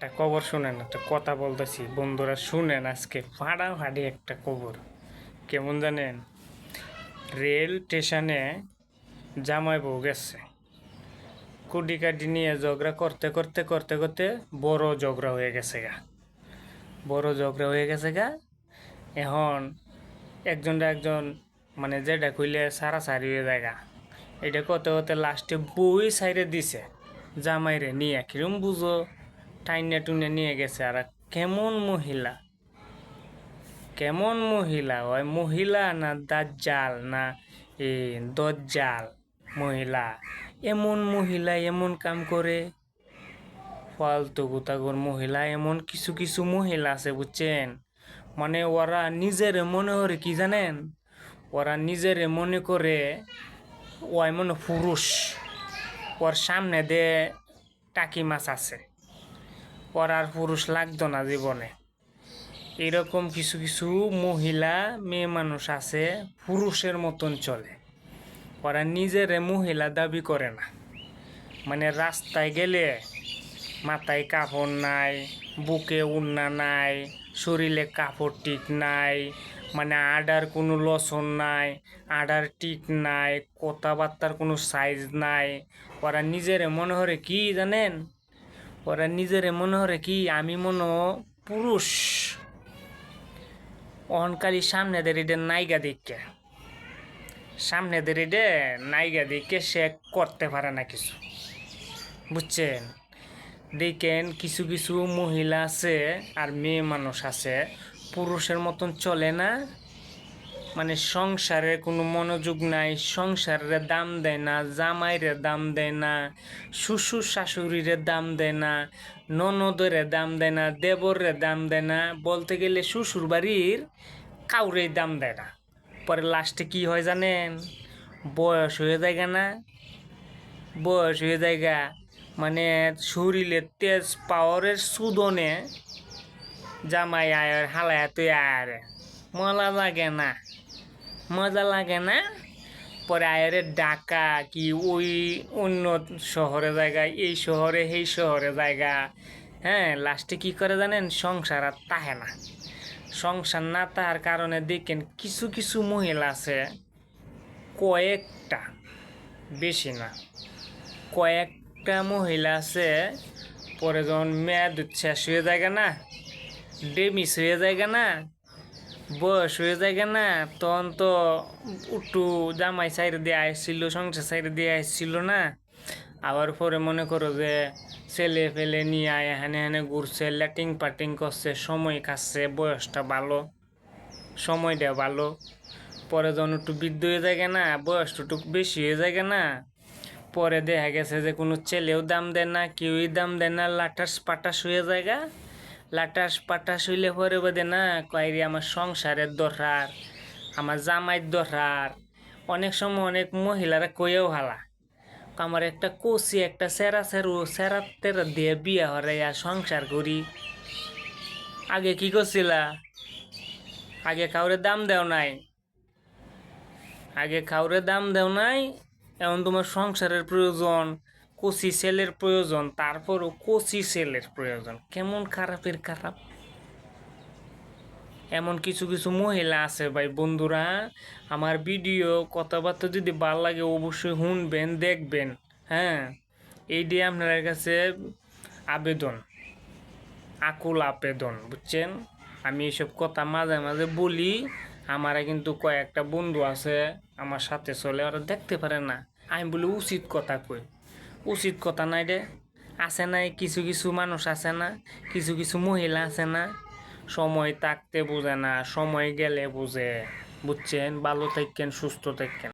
একটা খবর শুনেন, একটা কথা বলতেছি। বন্ধুরা, শুনেন আজকে ফাড়াফাড়ি একটা খবর কেমন জানেন? রেল স্টেশনে জামাই বউ গেছে। কুডি কাডি নিয়ে ঝগড়া করতে করতে করতে করতে বড় ঝগড়া হয়ে গেছে গা। বড় ঝগড়া হয়ে গেছে গা। এখন একজন একজন মানে যেটা কইলে সারাসারি হয়ে যায় গা। এটা করতে করতে লাস্টে বই সাইডে দিছে, জামাইরে নিয়ে। কিরম বুঝো? টাইনে টুনে নিয়ে গেছে আর কেমন মহিলা? কেমন মহিলা? ওই মহিলা না দাজ্জাল না এ দজ্জাল মহিলা? এমন মহিলা এমন কাম করে? ফালতু গুতাগর মহিলা, এমন কিছু কিছু মহিলা আছে, বুঝছেন? মানে ওরা নিজের মনে করে কি জানেন? ওরা নিজের মনে করে ওই মনে পুরুষ। ওর সামনে দে টাকি মাছ আছে। ওর আর পুরুষ লাগতো না জীবনে। এরকম কিছু কিছু মহিলা, মেয়ে মানুষ আছে, পুরুষের মতন চলে। ওরা নিজের মহিলা দাবি করে না। মানে রাস্তায় গেলে মাথায় কাপড় নাই, বুকে উন্না নাই, শরীরে কাপড় টিক নাই মানে আডার কোনো লসন নাই, আডার টিক নাই, কথাবার্তার কোনো সাইজ নাই। ওরা নিজের মনে হরে কি জানেন? ওরা নিজের মনে হরে কি, আমি মনে পুরুষ। অহনকালি সামনে দেরিডে নাইগা দিকে সামনে দেরিডে নাইগা দিকে সে করতে পারে না কিছু। বুঝছেন? দেখেন কিছু কিছু মহিলা আছে আর মেয়ে মানুষ আছে। পুরুষের মতন চলে না। মানে সংসারে কোনো মনোযোগ নাই, সংসারের দাম দেয় না, জামাইরে দাম দেয় না, শ্বশুর শাশুড়িরে দাম দেয় না, ননদের দাম দেয় না, দেবরের দাম দেয় না, বলতে গেলে শ্বশুর বাড়ির কাউরে দাম দেয় না। পরে লাস্টে কি হয় জানেন? বয়স হয়ে যায় না, বয়স হয়ে যায়গা মানে শরীরের তেজ পাওয়ারের সুদনে জামাই আয়ের হালায় তুই আর মজা লাগে না। মজা লাগে না? পরে আয়ের ডাকা কি ওই অন্য শহরে জায়গা, এই শহরে সেই শহরে জায়গা। হ্যাঁ লাস্টে কি করে জানেন? সংসার আর তাহে না। সংসার না তাহার কারণে দেখেন কিছু কিছু মহিলা আছে, কয়েকটা, বেশি না। কয়েকটা মহিলা আছে, পরে যখন মেয়াদ শেষ হয়ে যায় না, ডেমিস হয়ে যায় না বয়স হয়ে যায় না, তখন তো একটু জামাই সাইড দিয়ে আসছিল সংসার সাইড দিয়ে আসছিল না আবার পরে মনে করো যে ছেলে ফেলে নিয়ে আয়, এখানে এখানে ঘুরছে, ল্যাটিং পাটিং করছে, সময় খাচ্ছে বয়সটা ভালো, সময়টা ভালো পরে যখন একটু বৃদ্ধ হয়ে যায় না বয়সটা একটু বেশি হয়ে যায় না, পরে দেখা গেছে যে কোনো ছেলেও দাম দেয় না, কেউই দাম দেয় না লাটাস পাটাস হয়ে যায়। লাটাস পাটাস হইলে পরে বোধে না কয়েরি আমার সংসারের দরকার আমার জামাইয়ের দরকার অনেক সময় অনেক মহিলারা কয়েও হালা আমার একটা কচি একটা সেরা সেরু, সেরা তেরা দিয়ে বিয়ে হরাইয়া সংসার করি। আগে কি করছিলা? আগে কাউরে দাম দেও নাই। আগে কাউরে দাম দেও নাই এমন তোমার সংসারের প্রয়োজন। কচি সেলের প্রয়োজন, তারপরও কচি সেলের প্রয়োজন। কেমন খারাপের খারাপ? এমন কিছু কিছু মহিলা আছে ভাই, বন্ধুরা, আমার ভিডিও, কথাবার্তা যদি ভালো লাগে অবশ্যই শুনবেন, দেখবেন হ্যাঁ? এই দিয়ে আপনার কাছে আবেদন, আকুল আবেদন, বুঝছেন? আমি এসব কথা মাঝে মাঝে বলি, আমারা কিন্তু কয়েকটা বন্ধু আছে, আমার সাথে চলে, ওরা দেখতে পারে না। আমি বলি, উচিত কথা কই? উচিত কথা নাই রে আছে নাই, কিছু কিছু মানুষ আছে না, কিছু কিছু মহিলা আছে না। সময় তাকতে বোঝে না, সময় গেলে বুঝে। বুঝছেন? ভালো থাকেন, সুস্থ থাকেন।